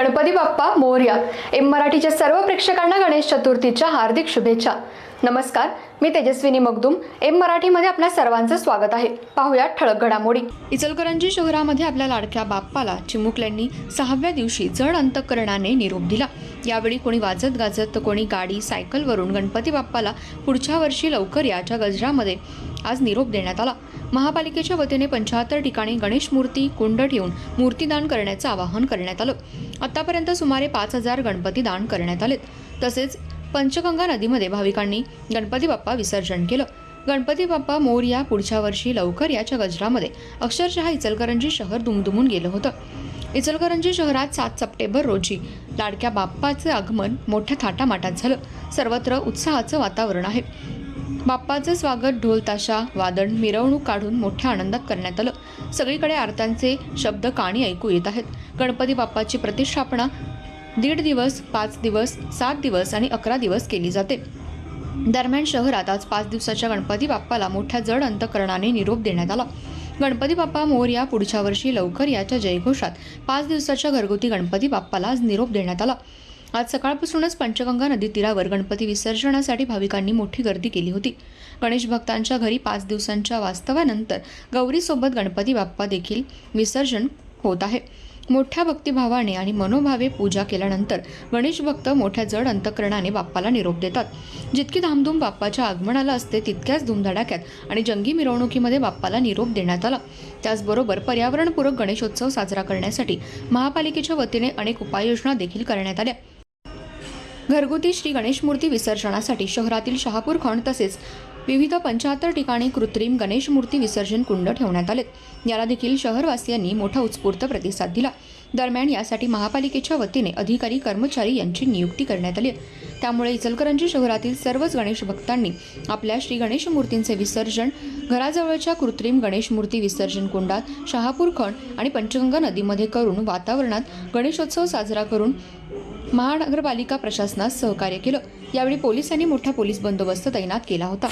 Ganpati Bappa Morya M मराठीच्या सर्व प्रेक्षकांना गणेश चतुर्थीच्या हार्दिक शुभेच्छा. नमस्कार मी तेजस्विनी मगदुम. एम मराठीमध्ये आपल्या सर्वांचं स्वागत आहे. पाहूया ठळक घडामोडी. इचलकरंजी शहरामध्ये आपल्या लाडक्या बाप्पाला चिमुकल्यांनी सहाव्या दिवशी जड अंतकरणाने निरोप दिला. यावेळी कोणी वाजत गाजत तर कोणी गाडी सायकलवरून गणपती बाप्पाला पुढच्या वर्षी लवकर याच्या गजरामध्ये आज निरोप देण्यात आला. महापालिकेच्या वतीने पंच्याहत्तर ठिकाणी गणेश मूर्ती कुंड ठेवून मूर्तीदान करण्याचं आवाहन करण्यात आलं. आतापर्यंत सुमारे पाच हजार गणपती दान करण्यात आलेत. तसेच पंचगंगा नदीमध्ये भाविकांनी गणपती बाप्पा विसर्जन केलं. गणपती बाप्पा मोरया पुढच्या वर्षी लवकर याच्या गजरामध्ये. अक्षरशः इचलकरंजी शहर दुमदुमून गेलं होतं. इचलकरंजी शहरात सात सप्टेंबर रोजी लाडक्या बाप्पाचं आगमन मोठ्या थाटामाटात झालं. सर्वत्र उत्साहाचं वातावरण आहे. बाप्पाचं स्वागत ढोल ताशा वादन मिरवणूक काढून मोठ्या आनंदात करण्यात आलं. सगळीकडे आरत्यांचे शब्द काणी ऐकू येत आहेत. गणपती बाप्पाची प्रतिष्ठापना दीड दिवस पाच दिवस सात दिवस आणि अकरा दिवस केली जाते. दरम्यान शहरात आज पाच दिवसाच्या गणपती बाप्पाला मोठ्या जड अंतकरणाने निरोप देण्यात आला. गणपती बाप्पा मोरया पुढच्या वर्षी लवकर याच्या जयघोषात पाच दिवसाच्या घरगुती गणपती बाप्पाला आज निरोप देण्यात आला. आज सकाळपासूनच पंचगंगा नदी तीरावर गणपती विसर्जनासाठी भाविकांनी मोठी गर्दी केली होती. गणेश भक्तांच्या घरी पाच दिवसांच्या वास्तव्यानंतर गौरीसोबत गणपती बाप्पा देखील विसर्जन होत आहे. मोठ्या भक्तिभावाने आणि मनोभावे पूजा केल्यानंतर गणेश भक्त मोठ्या जड अंतकरणाने बाप्पाला निरोप देतात. जितकी धामधूम बाप्पाच्या आगमनाला असते तितक्याच धुमधडाक्यात आणि जंगी मिरवणुकीमध्ये बाप्पाला निरोप देण्यात आला. त्याचबरोबर पर्यावरणपूरक गणेशोत्सव साजरा करण्यासाठी महापालिकेच्या वतीने अनेक उपाययोजना देखील करण्यात आल्या. घरगुती श्री गणेश मूर्ती विसर्जनासाठी शहरातील शहापूर खण तसेच विविध पंच्याहत्तर ठिकाणी कृत्रिम गणेश मूर्ती विसर्जन कुंड ठेवण्यात आलेत. याला देखील शहरवासियांनी मोठा उत्स्फूर्त प्रतिसाद दिला. दरम्यान यासाठी महापालिकेच्या वतीने अधिकारी कर्मचारी यांची नियुक्ती करण्यात आली त्यामुळे इचलकरंजी शहरातील सर्वच गणेश भक्तांनी आपल्या श्री गणेश मूर्तींचे विसर्जन घराजवळच्या कृत्रिम गणेश मूर्ती विसर्जन कुंडात शहापूर खण आणि पंचगंगा नदीमध्ये करून वातावरणात गणेशोत्सव साजरा करून महानगरपालिका प्रशासनास सहकार्य केलं. यावेळी पोलिसांनी मोठा पोलीस बंदोबस्त तैनात केला होता.